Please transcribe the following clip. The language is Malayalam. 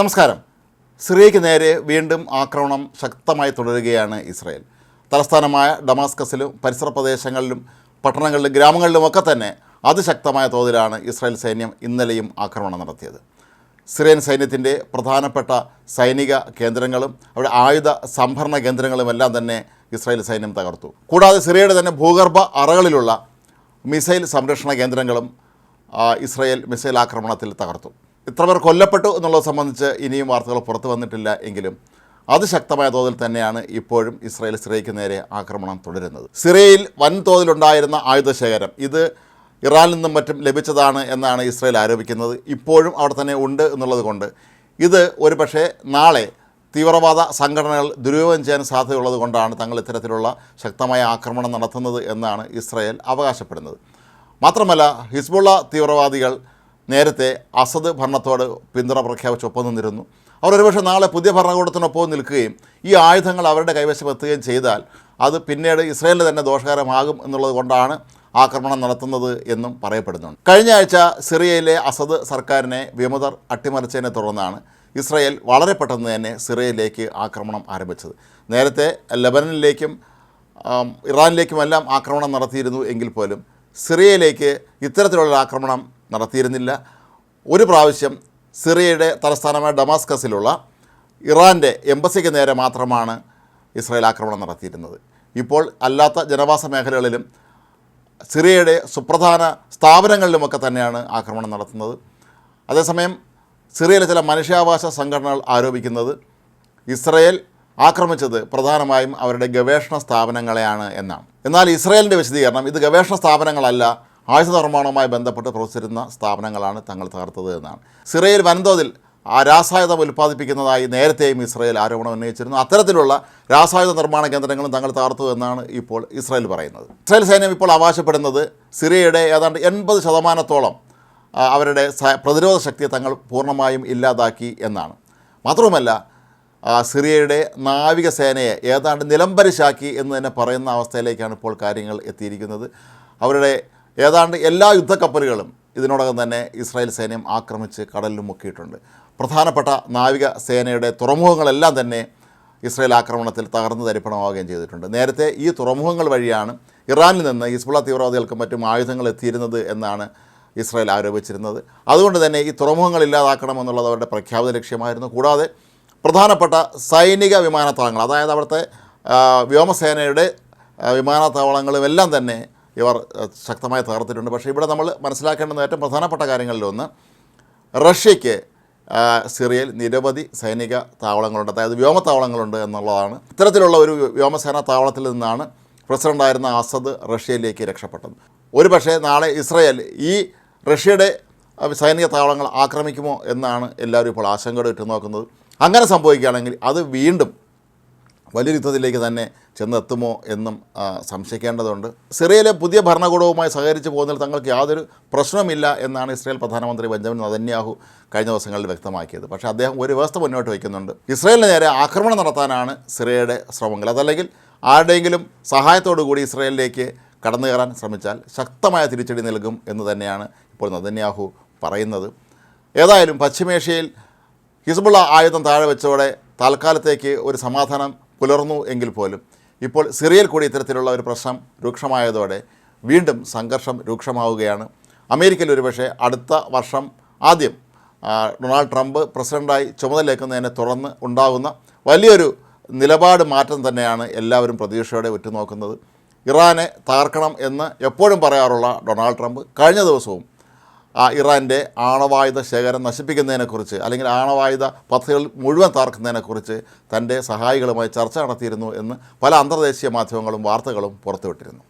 നമസ്കാരം. സിറിയയ്ക്ക് നേരെ വീണ്ടും ആക്രമണം ശക്തമായി തുടരുകയാണ് ഇസ്രായേൽ. തലസ്ഥാനമായ ഡമാസ്കസിലും പരിസര പ്രദേശങ്ങളിലും പട്ടണങ്ങളിലും ഗ്രാമങ്ങളിലുമൊക്കെ തന്നെ അതിശക്തമായ തോതിലാണ് ഇസ്രായേൽ സൈന്യം ഇന്നലെയും ആക്രമണം നടത്തിയത്. സിറിയൻ സൈന്യത്തിന്റെ പ്രധാനപ്പെട്ട സൈനിക കേന്ദ്രങ്ങളും അവിടെ ആയുധ സംഭരണ കേന്ദ്രങ്ങളുമെല്ലാം തന്നെ ഇസ്രായേൽ സൈന്യം തകർത്തു. കൂടാതെ സിറിയയുടെ തന്നെ ഭൂഗർഭ അറകളിലുള്ള മിസൈൽ സംരക്ഷണ കേന്ദ്രങ്ങളും ഇസ്രായേൽ മിസൈൽ ആക്രമണത്തിൽ തകർത്തു. ഇത്ര പേർ കൊല്ലപ്പെട്ടു എന്നുള്ളത് സംബന്ധിച്ച് ഇനിയും വാർത്തകൾ പുറത്തു വന്നിട്ടില്ല എങ്കിലും അതിശക്തമായ തോതിൽ തന്നെയാണ് ഇപ്പോഴും ഇസ്രായേൽ സിറിയയ്ക്ക് നേരെ ആക്രമണം തുടരുന്നത്. സിറിയയിൽ വൻതോതിലുണ്ടായിരുന്ന ആയുധശേഖരം ഇത് ഇറാനിൽ നിന്നും മറ്റും ലഭിച്ചതാണ് എന്നാണ് ഇസ്രായേൽ ആരോപിക്കുന്നത്. ഇപ്പോഴും അവിടെ തന്നെ ഉണ്ട് എന്നുള്ളത് കൊണ്ട് ഇത് ഒരുപക്ഷെ നാളെ തീവ്രവാദ സംഘടനകൾ ദുരുപയോഗം ചെയ്യാൻ സാധ്യതയുള്ളത് കൊണ്ടാണ് തങ്ങൾ ഇത്തരത്തിലുള്ള ശക്തമായ ആക്രമണം നടത്തുന്നത് എന്നാണ് ഇസ്രായേൽ അവകാശപ്പെടുന്നത്. മാത്രമല്ല ഹിസ്ബുള്ള തീവ്രവാദികൾ നേരത്തെ അസദ് ഭരണത്തോട് പിന്തുണ പ്രഖ്യാപിച്ച് ഒപ്പം നിന്നിരുന്നു. അവർ ഒരുപക്ഷെ നാളെ പുതിയ ഭരണകൂടത്തിനൊപ്പം നിൽക്കുകയും ഈ ആയുധങ്ങൾ അവരുടെ കൈവശം എത്തുകയും ചെയ്താൽ അത് പിന്നീട് ഇസ്രയേലിന് തന്നെ ദോഷകരമാകും എന്നുള്ളത് കൊണ്ടാണ് ആക്രമണം നടത്തുന്നത് എന്നും പറയപ്പെടുന്നുണ്ട്. കഴിഞ്ഞ ആഴ്ച സിറിയയിലെ അസദ് സർക്കാരിനെ വിമതർ അട്ടിമറിച്ചതിനെ തുടർന്നാണ് ഇസ്രയേൽ വളരെ പെട്ടെന്ന് തന്നെ സിറിയയിലേക്ക് ആക്രമണം ആരംഭിച്ചത്. നേരത്തെ ലബനനിലേക്കും ഇറാനിലേക്കുമെല്ലാം ആക്രമണം നടത്തിയിരുന്നു എങ്കിൽ പോലും സിറിയയിലേക്ക് ഇത്തരത്തിലുള്ള ആക്രമണം നടത്തിയിരുന്നില്ല. ഒരു പ്രാവശ്യം സിറിയയുടെ തലസ്ഥാനമായ ഡമാസ്കസിലുള്ള ഇറാന്റെ എംബസിക്ക് നേരെ മാത്രമാണ് ഇസ്രായേൽ ആക്രമണം നടത്തിയിരുന്നത്. ഇപ്പോൾ അല്ലാത്ത ജനവാസ മേഖലകളിലും സിറിയയുടെ സുപ്രധാന സ്ഥാപനങ്ങളിലുമൊക്കെ തന്നെയാണ് ആക്രമണം നടത്തുന്നത്. അതേസമയം സിറിയയിലെ ചില മനുഷ്യാവകാശ സംഘടനകൾ ആരോപിക്കുന്നത് ഇസ്രയേൽ ആക്രമിച്ചത് പ്രധാനമായും അവരുടെ ഗവേഷണ സ്ഥാപനങ്ങളെയാണ് എന്നാണ്. എന്നാൽ ഇസ്രയേലിന്റെ വിശദീകരണം ഇത് ഗവേഷണ സ്ഥാപനങ്ങളല്ല ആയുധ നിർമ്മാണവുമായി ബന്ധപ്പെട്ട് പ്രവർത്തിച്ചിരുന്ന സ്ഥാപനങ്ങളാണ് തങ്ങൾ തകർത്തത് എന്നാണ്. സിറയിൽ വൻതോതിൽ ആ രാസായുധം ഉൽപ്പാദിപ്പിക്കുന്നതായി നേരത്തെയും ഇസ്രയേൽ ആരോപണം ഉന്നയിച്ചിരുന്നു. അത്തരത്തിലുള്ള രാസായുധ നിർമ്മാണ കേന്ദ്രങ്ങളും തങ്ങൾ തകർത്തു എന്നാണ് ഇപ്പോൾ ഇസ്രായേൽ പറയുന്നത്. ഇസ്രായേൽ സൈന്യം ഇപ്പോൾ അവകാശപ്പെടുന്നത് സിറിയയുടെ ഏതാണ്ട് എൺപത് ശതമാനത്തോളം അവരുടെ പ്രതിരോധ ശക്തിയെ തങ്ങൾ പൂർണമായും ഇല്ലാതാക്കി എന്നാണ്. മാത്രവുമല്ല സിറിയയുടെ നാവികസേനയെ ഏതാണ്ട് നിലംപരിശാക്കി എന്ന് തന്നെ പറയുന്ന അവസ്ഥയിലേക്കാണ് ഇപ്പോൾ കാര്യങ്ങൾ എത്തിയിരിക്കുന്നത്. അവരുടെ ഏതാണ്ട് എല്ലാ യുദ്ധക്കപ്പലുകളും ഇതിനോടകം തന്നെ ഇസ്രായേൽ സൈന്യം ആക്രമിച്ച് കടലിൽ മുക്കിയിട്ടുണ്ട്. പ്രധാനപ്പെട്ട നാവിക സേനയുടെ തുറമുഖങ്ങളെല്ലാം തന്നെ ഇസ്രായേൽ ആക്രമണത്തിൽ തകർന്നു തരിപ്പണമാവുകയും ചെയ്തിട്ടുണ്ട്. നേരത്തെ ഈ തുറമുഖങ്ങൾ വഴിയാണ് ഇറാനിൽ നിന്ന് ഹിസ്ബുള്ള തീവ്രവാദികൾക്കും മറ്റും ആയുധങ്ങൾ എത്തിയിരുന്നത് എന്നാണ് ഇസ്രായേൽ ആരോപിച്ചിരുന്നത്. അതുകൊണ്ട് തന്നെ ഈ തുറമുഖങ്ങൾ ഇല്ലാതാക്കണമെന്നുള്ളത് അവരുടെ പ്രഖ്യാപിത ലക്ഷ്യമായിരുന്നു. കൂടാതെ പ്രധാനപ്പെട്ട സൈനിക വിമാനത്താവളങ്ങൾ അതായത് അവിടുത്തെ വ്യോമസേനയുടെ വിമാനത്താവളങ്ങളും എല്ലാം തന്നെ ഇവർ ശക്തമായി തകർത്തിട്ടുണ്ട്. പക്ഷേ ഇവിടെ നമ്മൾ മനസ്സിലാക്കേണ്ടുന്ന ഏറ്റവും പ്രധാനപ്പെട്ട കാര്യങ്ങളിലൊന്ന് റഷ്യയ്ക്ക് സിറിയയിൽ നിരവധി സൈനിക താവളങ്ങളുണ്ട്. അതായത് വ്യോമത്താവളങ്ങളുണ്ട് എന്നുള്ളതാണ്. ഇത്തരത്തിലുള്ള ഒരു വ്യോമസേനാ താവളത്തിൽ നിന്നാണ് പ്രസിഡന്റായിരുന്ന ആസദ് റഷ്യയിലേക്ക് രക്ഷപ്പെട്ടത്. ഒരു പക്ഷേ നാളെ ഇസ്രയേൽ ഈ റഷ്യയുടെ സൈനിക താവളങ്ങൾ ആക്രമിക്കുമോ എന്നാണ് എല്ലാവരും ഇപ്പോൾ ആശങ്കയോടെ ഇട്ട് നോക്കുന്നത് അങ്ങനെ സംഭവിക്കുകയാണെങ്കിൽ അത് വീണ്ടും വലിയ യുദ്ധത്തിലേക്ക് തന്നെ ചെന്നെത്തുമോ എന്നും സംശയിക്കേണ്ടതുണ്ട്. സിറിയയിലെ പുതിയ ഭരണകൂടവുമായി സഹകരിച്ചു പോകുന്നതിൽ തങ്ങൾക്ക് യാതൊരു പ്രശ്നമില്ല എന്നാണ് ഇസ്രായേൽ പ്രധാനമന്ത്രി ബെഞ്ചമിൻ നദന്യാഹു കഴിഞ്ഞ ദിവസങ്ങളിൽ വ്യക്തമാക്കിയത്. പക്ഷേ അദ്ദേഹം ഒരു വ്യവസ്ഥ മുന്നോട്ട് വയ്ക്കുന്നുണ്ട്. ഇസ്രായേലിന് നേരെ ആക്രമണം നടത്താനാണ് സിറിയയുടെ ശ്രമങ്ങൾ. അതല്ലെങ്കിൽ ആരുടെയെങ്കിലും സഹായത്തോടു കൂടി ഇസ്രായേലിലേക്ക് കടന്നു കയറാൻ ശ്രമിച്ചാൽ ശക്തമായ തിരിച്ചടി നൽകും എന്ന് തന്നെയാണ് ഇപ്പോൾ നദന്യാഹു പറയുന്നത്. ഏതായാലും പശ്ചിമേഷ്യയിൽ ഹിസ്ബുള്ള ആയുധം താഴെ വെച്ചതോടെ താൽക്കാലത്തേക്ക് ഒരു സമാധാനം പുലർന്നു എങ്കിൽ പോലും ഇപ്പോൾ സിറിയയിൽ കൂടി ഇത്തരത്തിലുള്ള ഒരു പ്രശ്നം രൂക്ഷമായതോടെ വീണ്ടും സംഘർഷം രൂക്ഷമാവുകയാണ്. അമേരിക്കയിൽ ഒരുപക്ഷെ അടുത്ത വർഷം ആദ്യം ഡൊണാൾഡ് ട്രംപ് പ്രസിഡന്റായി ചുമതലയേക്കുന്നതിനെ തുടർന്ന് ഉണ്ടാകുന്ന വലിയൊരു നിലപാട് മാറ്റം തന്നെയാണ് എല്ലാവരും പ്രതീക്ഷയോടെ ഉറ്റുനോക്കുന്നത്. ഇറാനെ തകർക്കണം എന്ന് എപ്പോഴും പറയാറുള്ള ഡൊണാൾഡ് ട്രംപ് കഴിഞ്ഞ ദിവസവും ഇറാന്റെ ആണവായുധ ശേഖരം നശിപ്പിക്കുന്നതിനെക്കുറിച്ച് അല്ലെങ്കിൽ ആണവായുധ പദ്ധതികൾ മുഴുവൻ തകർക്കുന്നതിനെക്കുറിച്ച് തന്റെ സഹായികളുമായി ചർച്ച നടത്തിയിരുന്നു എന്ന് പല അന്തർദേശീയ മാധ്യമങ്ങളും വാർത്തകളും പുറത്തുവിട്ടിരുന്നു.